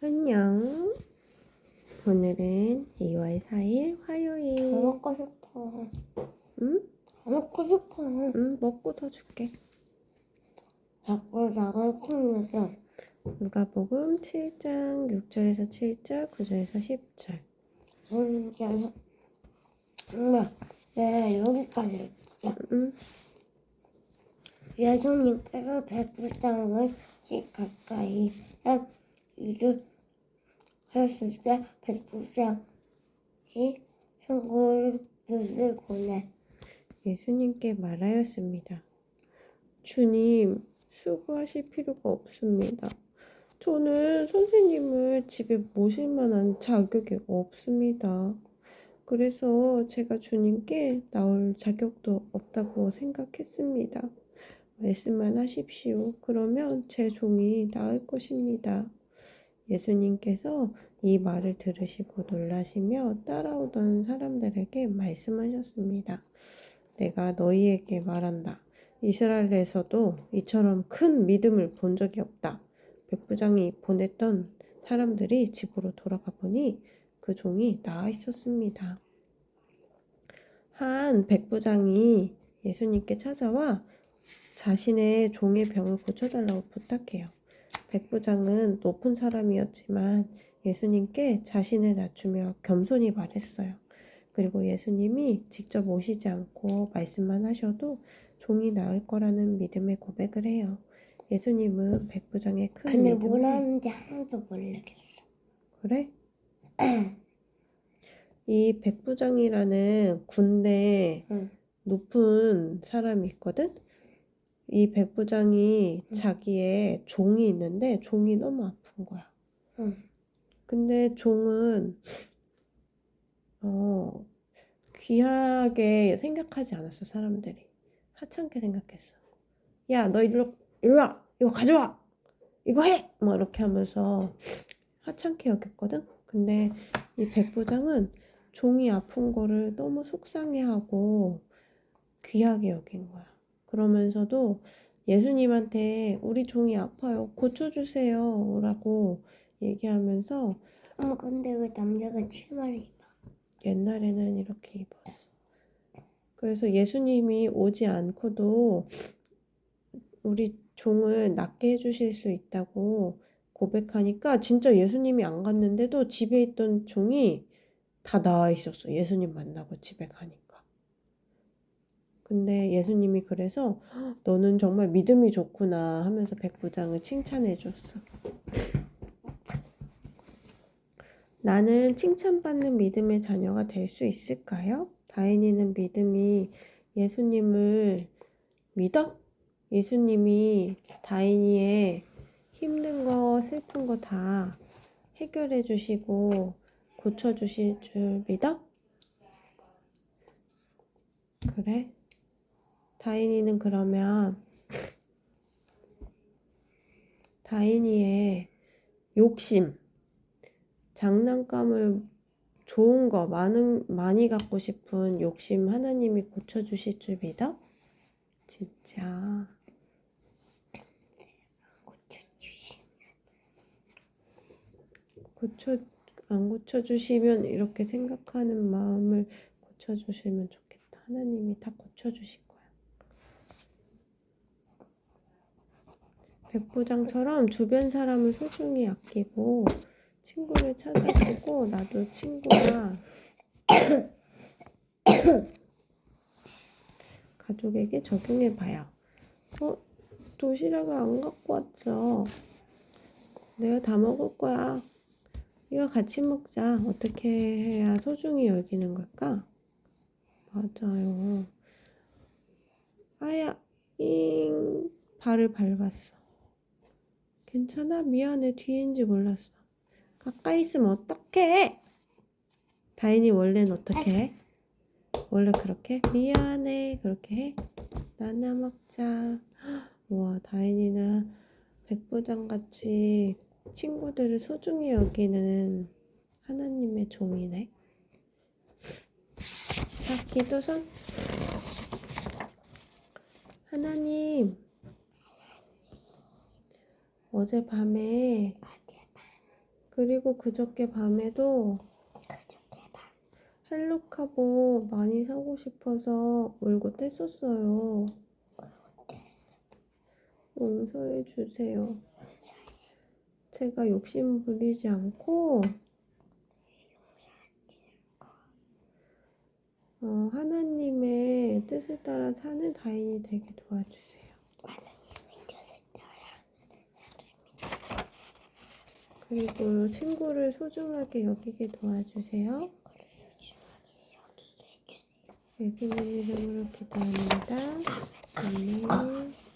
안녕. 오늘은 2월 4일 화요일. 더 먹고 싶어. 응? 더 먹고 싶어. 응, 먹고 더 줄게. 자꾸 나를 콩내서 누가복음 7장 6절에서 7절, 9절에서 10절. 진짜 정말 네 여기까지. 응? 예수님께서 백부장을 집 가까이 해 일을 했을 때 백부장이 손고를 들고네. 예수님께 말하였습니다. 주님, 수고하실 필요가 없습니다. 저는 선생님을 집에 모실 만한 자격이 없습니다. 그래서 제가 주님께 나올 자격도 없다고 생각했습니다. 말씀만 하십시오. 그러면 제 종이 나을 것입니다. 예수님께서 이 말을 들으시고 놀라시며 따라오던 사람들에게 말씀하셨습니다. 내가 너희에게 말한다. 이스라엘에서도 이처럼 큰 믿음을 본 적이 없다. 백부장이 보냈던 사람들이 집으로 돌아가 보니 그 종이 나아 있었습니다. 한 백부장이 예수님께 찾아와 자신의 종의 병을 고쳐달라고 부탁해요. 백부장은 높은 사람이었지만 예수님께 자신을 낮추며 겸손히 말했어요. 그리고 예수님이 직접 오시지 않고 말씀만 하셔도 종이 나을 거라는 믿음의 고백을 해요. 예수님은 백부장의 큰 근데 믿음을 뭐라는지 하나도 모르겠어. 그래? 이 백부장이라는 군대 응. 높은 사람이 있거든? 이 백부장이 응. 자기의 종이 있는데 종이 너무 아픈 거야. 응. 근데 종은 어 귀하게 생각하지 않았어 사람들이 하찮게 생각했어. 야너 일로 일로 와 이거 가져와 이거 해! 뭐 이렇게 하면서 하찮게 여겼거든. 근데 이 백부장은 종이 아픈 거를 너무 속상해하고 귀하게 여긴 거야. 그러면서도 예수님한테 우리 종이 아파요. 고쳐주세요. 라고 얘기하면서 어머 근데 왜 남자가 치마를 입어? 옛날에는 이렇게 입었어. 그래서 예수님이 오지 않고도 우리 종을 낫게 해주실 수 있다고 고백하니까 진짜 예수님이 안 갔는데도 집에 있던 종이 다 나와 있었어. 예수님 만나고 집에 가니까. 근데 예수님이 그래서 "헉, 너는 정말 믿음이 좋구나 하면서 백부장을 칭찬해 줬어. 나는 칭찬받는 믿음의 자녀가 될 수 있을까요? 다인이는 믿음이 예수님을 믿어? 예수님이 다인이의 힘든 거, 슬픈 거 다 해결해 주시고 고쳐 주실 줄 믿어? 그래? 다인이는 그러면 다인이의 욕심, 장난감을 좋은 거 많은 많이 갖고 싶은 욕심 하나님이 고쳐 주실 줄 믿어? 진짜. 고쳐 안 고쳐 주시면 이렇게 생각하는 마음을 고쳐 주시면 좋겠다. 하나님이 다 고쳐 주실 거야. 백부장처럼 주변 사람을 소중히 아끼고 친구를 찾아보고 나도 친구가 가족에게 적용해 봐요. 어, 도시락을 안 갖고 왔어. 내가 다 먹을 거야. 이거 같이 먹자. 어떻게 해야 소중히 여기는 걸까? 맞아요. 아야, 잉. 발을 밟았어. 괜찮아? 미안해. 뒤인지 몰랐어. 가까이 있으면 어떡해? 다인이 원래는 어떻게 해? 원래 그렇게? 미안해. 그렇게 해? 나나 먹자. 우와, 다인이는 백부장 같이 친구들을 소중히 여기는 하나님의 종이네. 자, 기도선. 하나님, 어젯밤에 그리고 그저께 밤에도 그저께 밤 헬로카보 많이 사고 싶어서 울고 뗐었어요. 됐어. 용서해 주세요. 제가 욕심 부리지 않고 어, 하나님의 뜻을 따라 사는 다인이 되게 도와주세요. 하나님의 뜻을 따라 그리고 친구를 소중하게 여기게 도와주세요. 소중하게 여기게 해주세요. 예수님 이름으로 기도합니다. 아멘.